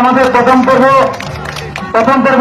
আমাদের প্রথম পর্ব প্রথম পর্ব